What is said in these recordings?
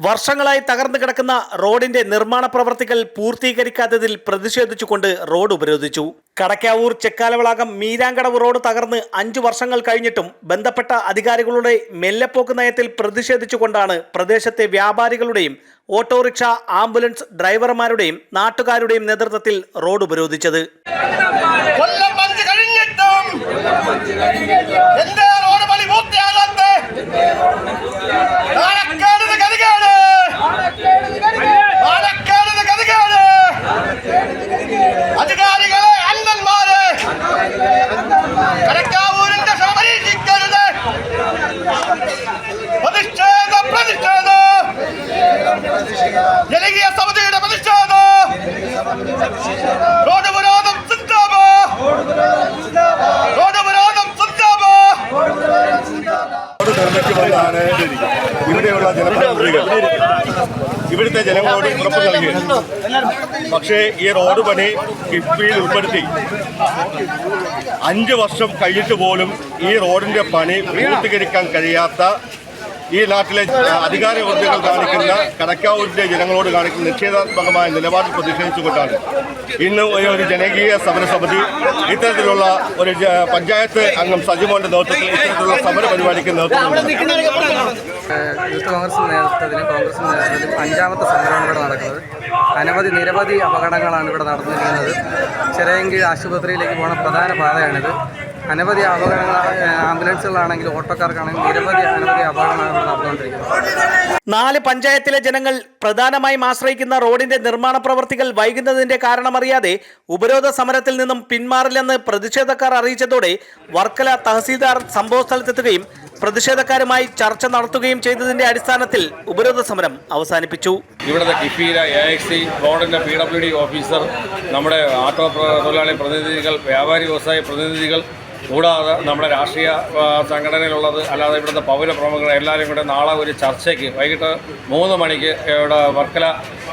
വർഷങ്ങളായി തകർന്നു കിടക്കുന്ന റോഡിന്റെ നിർമ്മാണ പ്രവർത്തികൾ പൂർത്തീകരിക്കാത്തതിൽ പ്രതിഷേധിച്ചുകൊണ്ട് റോഡ് ഉപരോധിച്ചു. കടക്കാവൂർ ചെക്കാലവളാകം മീരാങ്കടവ് റോഡ് തകർന്ന് അഞ്ചു വർഷങ്ങൾ കഴിഞ്ഞിട്ടും ബന്ധപ്പെട്ട അധികാരികളുടെ മെല്ലപ്പോക്ക് നയത്തിൽ പ്രതിഷേധിച്ചുകൊണ്ടാണ് പ്രദേശത്തെ വ്യാപാരികളുടെയും ഓട്ടോറിക്ഷ ആംബുലൻസ് ഡ്രൈവർമാരുടെയും നാട്ടുകാരുടെയും നേതൃത്വത്തിൽ റോഡ് ഉപരോധിച്ചത്. ജനകീയ സമിതിയുടെ പ്രതിഷേധം റോഡ് സിന്ദാബാ. റോഡ് റോഡ് നിർമ്മിക്കുമെന്നാണ് ഇവിടെയുള്ള ജനപ്രതിനിധികൾ ഇവിടുത്തെ ജനങ്ങളോട് ഉറപ്പ് നൽകിയത് പക്ഷേ ഈ റോഡ് പണി കിഫ്ബിയിൽ ഉൾപ്പെടുത്തി. അഞ്ച് വർഷം കഴിഞ്ഞിട്ട് പോലും ഈ റോഡിന്റെ പണി പൂർത്തീകരിക്കാൻ കഴിയാത്ത ഈ നാട്ടിലെ അധികാര വൃത്തികൾ കാണിക്കുന്ന കടക്കാവൂരിലെ ജനങ്ങളോട് കാണിക്കുന്ന നിഷേധാത്മകമായ നിലപാടിൽ പ്രതിഷേധിച്ചുകൊണ്ടാണ്. ഇന്ന് ഒരു- ജനകീയ സമരസമിതി ഇത്തരത്തിലുള്ള ഒരു പഞ്ചായത്ത് അംഗം സജിമോന്റെ നേതൃത്വത്തിൽ ഇത്തരത്തിലുള്ള സമര പരിപാടിക്ക് നേതൃത്വം യൂത്ത് കോൺഗ്രസ് നേതൃത്വത്തിലും കോൺഗ്രസ് നേതൃത്വത്തിലും അഞ്ചാമത്തെ സമരമാണ് ഇവിടെ നടക്കുന്നത്. അനവധി നിരവധി അപകടങ്ങളാണ് ഇവിടെ നടന്നിരിക്കുന്നത്. ചിറയൻകീഴ് ആശുപത്രിയിലേക്ക് പോകുന്ന പ്രധാന പാതയാണിത്. അനവധി അപകടങ്ങൾ ആംബുലൻസുകളാണെങ്കിലും ഓട്ടോക്കാർക്കാണെങ്കിലും നിരവധി അനവധി അപകടങ്ങളാണ് നാല് പഞ്ചായത്തിലെ ജനങ്ങൾ പ്രധാനമായും ആശ്രയിക്കുന്ന റോഡിന്റെ നിർമ്മാണ പ്രവർത്തികൾ വൈകുന്നതിന്റെ കാരണമറിയാതെ ഉപരോധ സമരത്തിൽ നിന്നും പിന്മാറില്ലെന്ന് പ്രതിഷേധക്കാർ അറിയിച്ചതോടെ വർക്കല തഹസീൽദാർ സംഭവസ്ഥലത്തെത്തുകയും പ്രതിഷേധക്കാരുമായി ചർച്ച നടത്തുകയും ചെയ്തതിന്റെ അടിസ്ഥാനത്തിൽ ഉപരോധ സമരം അവസാനിപ്പിച്ചു. ഇവിടുത്തെ കിഫിയിലെ എ എക്സി റോഡിന്റെ പി ഡബ്ല്യു ഡി ഓഫീസർ നമ്മുടെ ആട്ടോ തൊഴിലാളി പ്രതിനിധികൾ വ്യാപാരി വ്യവസായ പ്രതിനിധികൾ കൂടാതെ നമ്മുടെ രാഷ്ട്രീയ സംഘടനയിലുള്ളത് അല്ലാതെ ഇവിടുത്തെ പൗരപ്രമുഖർ എല്ലാവരും കൂടെ നാളെ ഒരു ചർച്ചയ്ക്ക് വൈകിട്ട് മൂന്ന് മണിക്ക് ഇവിടെ വർക്കല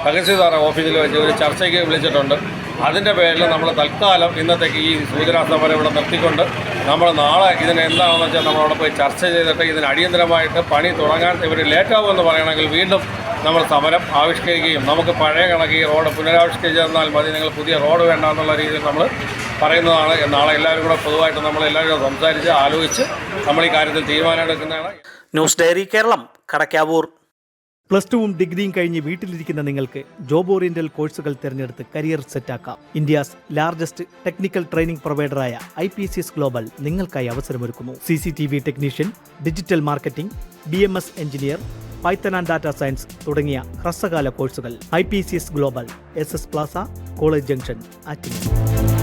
തഹസീൽദാർ ഓഫീസിൽ വെച്ച് ഒരു ചർച്ചയ്ക്ക് വിളിച്ചിട്ടുണ്ട്. അതിന്റെ പേരിൽ നമ്മൾ തൽക്കാലം ഇന്നത്തേക്ക് ഈ സൂചനാ സമരം ഇവിടെ നിർത്തിക്കൊണ്ട് നമ്മൾ നാളെ ഇതിന് എന്താണെന്ന് വെച്ചാൽ നമ്മളവിടെ പോയി ചർച്ച ചെയ്തിട്ട് ഇതിന് അടിയന്തരമായിട്ട് പണി തുടങ്ങാൻ ഇവർ ലേറ്റാവുമെന്ന് പറയണമെങ്കിൽ വീണ്ടും നമ്മൾ സമരം ആവിഷ്കരിക്കുകയും നമുക്ക് പഴയ കണക്ക് ഈ റോഡ് പുനരാവിഷ്കരിച്ച് തന്നാൽ മതി നിങ്ങൾ പുതിയ റോഡ് വേണ്ട എന്നുള്ള രീതിയിൽ നമ്മൾ പറയുന്നതാണ്. നാളെ എല്ലാവരും കൂടെ പൊതുവായിട്ട് നമ്മൾ എല്ലാവരും കൂടെ സംസാരിച്ച് ആലോചിച്ച് നമ്മൾ ഈ കാര്യത്തിൽ തീരുമാനമെടുക്കുന്നതാണ്. News diary Keralam Kadakkavoor. Plus ടുവും ഡിഗ്രിയും കഴിഞ്ഞ് വീട്ടിലിരിക്കുന്ന നിങ്ങൾക്ക് ജോബ് ഓറിയന്റൽ കോഴ്സുകൾ തിരഞ്ഞെടുത്ത് കരിയർ സെറ്റാക്കാം. India's largest technical training പ്രൊവൈഡറായ I P C S global നിങ്ങൾക്കായി അവസരമൊരുക്കുന്നു C C T V technician digital marketing B M S engineer python and data science തുടങ്ങിയ ഹ്രസ്വകാല കോഴ്സുകൾ I P C S global S S plaza college junction Attingal.